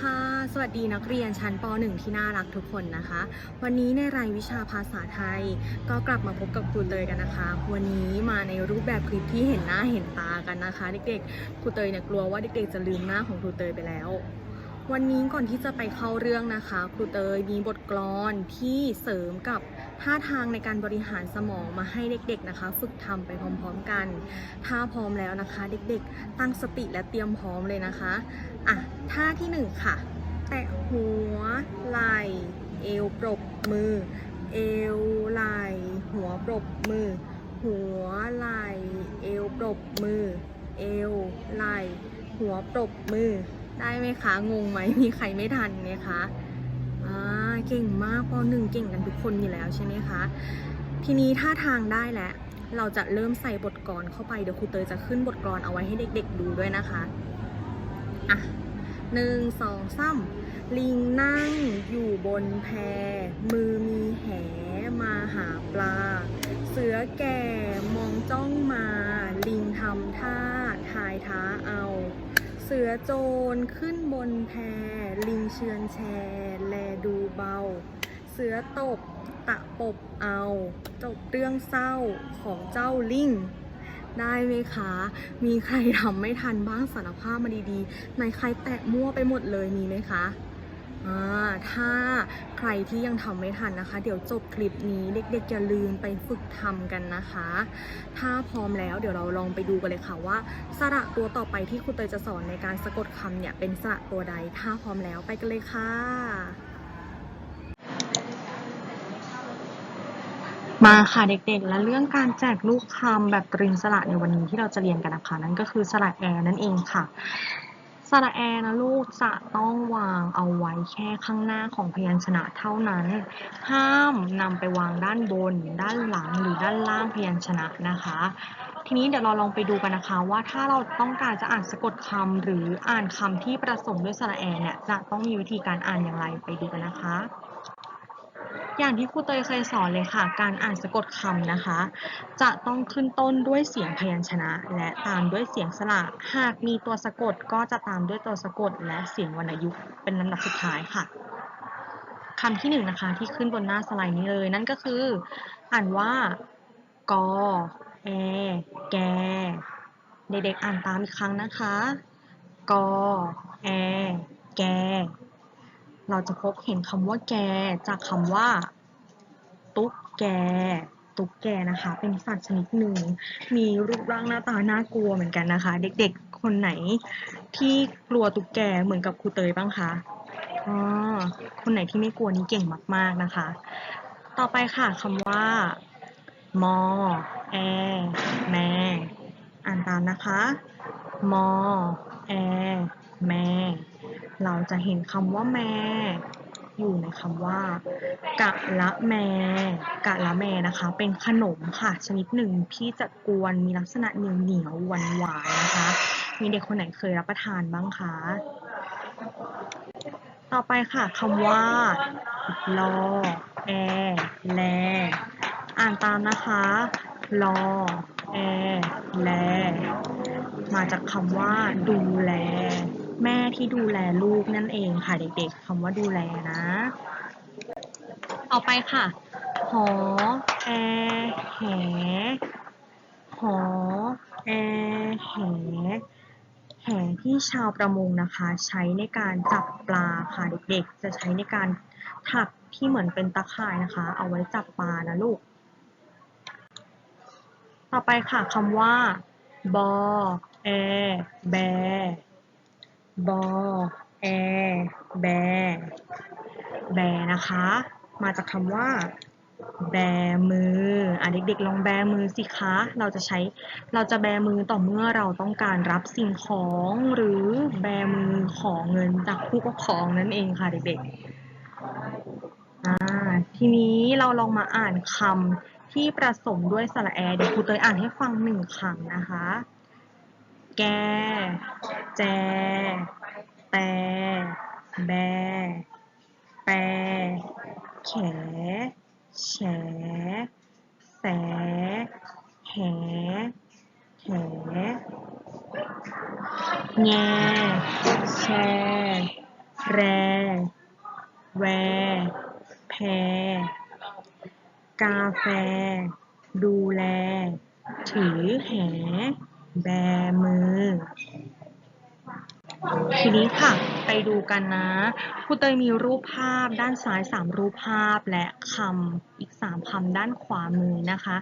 ค่ะ สวัสดีนักเรียนชั้นป .1 ที่น่ารักทุกคนนะคะ วันนี้ในรายวิชาภาษาไทย ก็กลับมาพบกับครูเตยกันนะคะ วันนี้มาในรูปแบบคลิปที่เห็นหน้าเห็นตากันนะคะ เด็กๆ ครูเตยเนี่ยกลัวว่าเด็กๆจะลืมหน้าของครูเตยไปแล้ว วันนี้ก่อนที่จะไปเข้าเรื่องนะคะครูเตยมีบทกลอนที่เสริมกับท่าทางในการบริหารสมองมาให้เด็กๆนะคะ ฝึกทำไปพร้อมๆกัน ถ้าพร้อมแล้วนะคะ เด็กๆ ตั้งสติและเตรียมพร้อมเลยนะคะอะท่าที่หนึ่งค่ะ แตะหัวไหล่เอวปรบมือ เอวไหล่หัวปรบมือ หัวไหล่เอวปรบมือ เอวไหล่หัวปรบมือ ได้ไหมคะ งงไหมมีใครไม่ทันไหมคะอ่าเก่งมากปหนึ่งเก่งกันทุกคนอยู่แล้วใช่ไหมคะ ทีนี้ท่าทางได้แล้ว เราจะเริ่มใส่บทกลอนเข้าไป เดี๋ยวครูเตยจะขึ้นบทกลอนเอาไว้ให้เด็ก ๆ ดูด้วยนะคะ อะหนึ่งสองสามลิงนั่งอยู่บนแพ มือมีแหมาหาปลา เสือแก่มองจ้องมา ลิงทำท่าทายท้าเอา เสือโจรขึ้นบนแพ ลิงเชือนแชแลดูเบา เสือตบตะปบเอา จบเรื่องเศร้าของเจ้าลิงได้ไหมคะ มีใครทำไม่ทันบ้างสารภาพมาดีๆ ในใครแตะมั่วไปหมดเลยมีไหมคะ อ่า ถ้า ใครที่ยังทำไม่ทันนะคะ เดี๋ยวจบคลิปนี้เด็กๆอย่าลืมไปฝึกทำกันนะคะ ถ้าพร้อมแล้วเดี๋ยวเราลองไปดูกันเลยค่ะว่า สระตัวต่อไปที่ครูเตยจะสอนในการสะกดคำเนี่ยเป็นสระตัวใด ถ้าพร้อมแล้วไปกันเลยค่ะ มาค่ะเด็กๆ และเรื่องการแจกลูกคำแบบตรึงสระในวันนี้ที่เราจะเรียนกันนะคะ นั่นก็คือสระแอนั่นเองค่ะ สระแอนะลูกจะต้องวางเอาไว้แค่ข้างหน้าของพยัญชนะเท่านั้น ห้ามนำไปวางด้านบน ด้านหลังหรือด้านล่างพยัญชนะนะคะ ทีนี้เดี๋ยวเราลองไปดูกันนะคะว่าถ้าเราต้องการจะอ่านสะกดคำหรืออ่านคำที่ประสมด้วยสระแอเนี่ยจะต้องมีวิธีการอ่านอย่างไรไปดูกันนะคะ อย่างที่ครูเตยเคยสอนเลยค่ะ การอ่านสะกดคำนะคะ จะต้องขึ้นต้นด้วยเสียงพยัญชนะ และตามด้วยเสียงสระหากมีตัวสะกดก็จะตามด้วยตัวสะกด และเสียงวรรณยุกต์เป็นลำดับสุดท้ายค่ะคำที่หนึ่งนะคะที่ขึ้นบนหน้าสไลด์นี้เลย นั่นก็คือ อ่านว่ากอแอแกเด็กๆอ่านตามอีกครั้งนะคะกอแอแก เราจะพบเห็นคำว่าแก จากคำว่า ตุ๊กแก ตุ๊กแกนะคะ เป็นสัตว์ชนิดหนึ่ง มีรูปร่างหน้าตาน่ากลัวเหมือนกันนะคะ เด็กๆ คนไหนที่กลัวตุ๊กแกเหมือนกับครูเตยบ้างคะอ๋อคนไหนที่ไม่กลัวนี่เก่งมาก ๆนะคะ ต่อไปค่ะคำว่า มอ แอ แม อ่านตามนะคะ มอ แอ เราจะเห็นคำว่าแม่อยู่ในคำว่ากะละแมกะละแมนะคะ เป็นขนมค่ะ ชนิดหนึ่งที่จะกวนมีลักษณะเหนียวเหนียวหวานหวานนะคะ มีเด็กคนไหนเคยรับประทานบ้างคะ ต่อไปค่ะคำว่าลอแอแล อ่านตามนะคะลอแอแล มาจากคำว่าดูแล แม่ที่ดูแลลูกนั่นเองค่ะเด็ก ๆคำว่าดูแลนะ ต่อไปค่ะ หอแอแหหอแอแหแหที่ชาวประมงนะคะ ใช้ในการจับปลาค่ะเด็กๆ จะใช้ในการถักที่เหมือนเป็นตะข่ายนะคะ เอาไว้จับปลานะลูก ต่อไปค่ะคำว่าบอแอแบ บอแอแบ แบนะคะ มาจากคำว่า แบมือ อะเด็กๆลองแบมือสิคะ เราจะใช้ เราจะแบมือต่อเมื่อเราต้องการรับสิ่งของหรือแบมือขอเงินจากผู้ปกครองนั่นเองค่ะเด็กๆ อ่า ทีนี้เราลองมาอ่านคำที่ประสมด้วยสระแอเดี๋ยวครูเตยอ่านให้ฟังหนึ่งครั้งนะคะ แก แจ แต แบ แป แข แฉ แส แห แถ แง แช แร แว แพ กาแฟ ดูแล ถือแห แบมือ ทีนี้ค่ะไปดูกันนะครูเตยมีรูปภาพด้านซ้าย 3 รูปภาพและคำอีก 3คำด้านขวามือนะคะ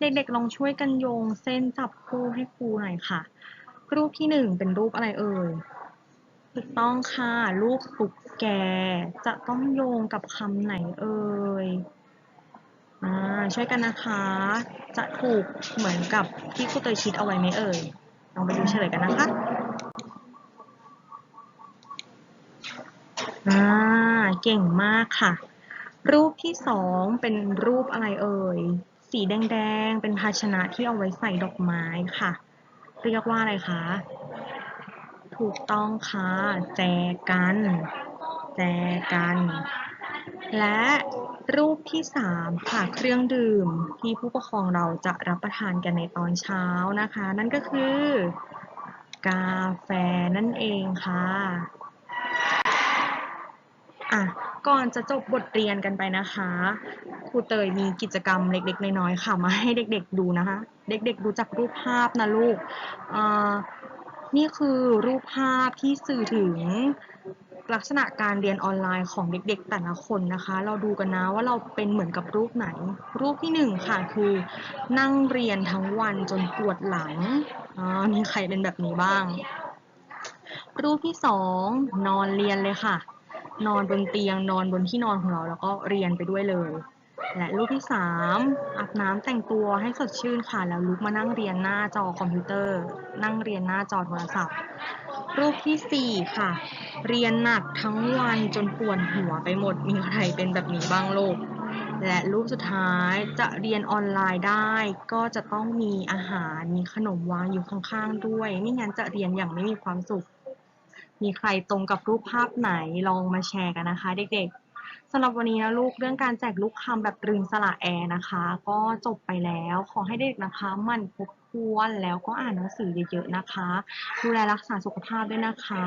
เด็กๆลองช่วยกันโยงเส้นจับคู่ให้ครูหน่อยค่ะ รูปที่ 1 เป็นรูปอะไรเอ่ยถูกต้องค่ะรูปตุกแกจะต้องโยงกับคำไหนเอ่ยช่วยกันนะคะ จะถูกเหมือนกับที่ครูเตยคิดเอาไว้ไหมเอ่ยลองไปดูเฉลยกันนะคะ อ่าเก่งมากค่ะ รูปที่สองเป็นรูปอะไรเอ่ย สีแดงๆ เป็นภาชนะที่เอาไว้ใส่ดอกไม้ค่ะ เรียกว่าอะไรคะ ถูกต้องค่ะ แจกัน แจกัน และรูปที่สามค่ะเครื่องดื่มที่ผู้ปกครองเราจะรับประทานกันในตอนเช้านะคะ นั่นก็คือ กาแฟนั่นเองค่ะ อะก่อนจะจบบทเรียนกันไปนะคะ ครูเตยมีกิจกรรมเล็กๆน้อยๆค่ะ มาให้เด็กๆดูนะคะ เด็กๆดูจากรูปภาพนะลูกอ่านี่คือรูปภาพที่สื่อถึงลักษณะการเรียนออนไลน์ของเด็กๆแต่ละคนนะคะ เราดูกันนะว่าเราเป็นเหมือนกับรูปไหน รูปที่หนึ่งค่ะคือนั่งเรียนทั้งวันจนปวดหลังอ่ามีใครเป็นแบบนี้บ้าง รูปที่สองนอนเรียนเลยค่ะ นอนบนเตียงนอนบนที่นอนของเรา แล้วก็เรียนไปด้วยเลย และรูปที่สามอาบน้ำแต่งตัวให้สดชื่นค่ะแล้วลุกมานั่งเรียนหน้าจอคอมพิวเตอร์ นั่งเรียนหน้าจอโทรศัพท์ รูปที่สี่ค่ะ เรียนหนักทั้งวันจนปวดหัวไปหมดมีใครเป็นแบบนี้บ้างโลกและรูปสุดท้ายจะเรียนออนไลน์ได้ ก็จะต้องมีอาหารมีขนมวางอยู่ข้างๆด้วยไม่งั้นจะเรียนอย่างไม่มีความสุข มีใครตรงกับรูปภาพไหนลองมาแชร์กันนะคะ เด็กๆสำหรับวันนี้นะลูกเรื่องการแจกลูกคำแบบรึงสระแอนะคะ ก็จบไปแล้วขอให้เด็กนะคะมั่นทบทวนแล้วก็อ่านหนังสือเยอะๆนะคะ ดูแลรักษาสุขภาพด้วยนะคะ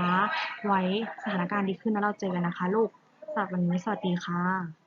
ไว้สถานการณ์ดีขึ้นแล้วเราเจอกันนะคะ ลูกสำหรับวันนี้สวัสดีค่ะ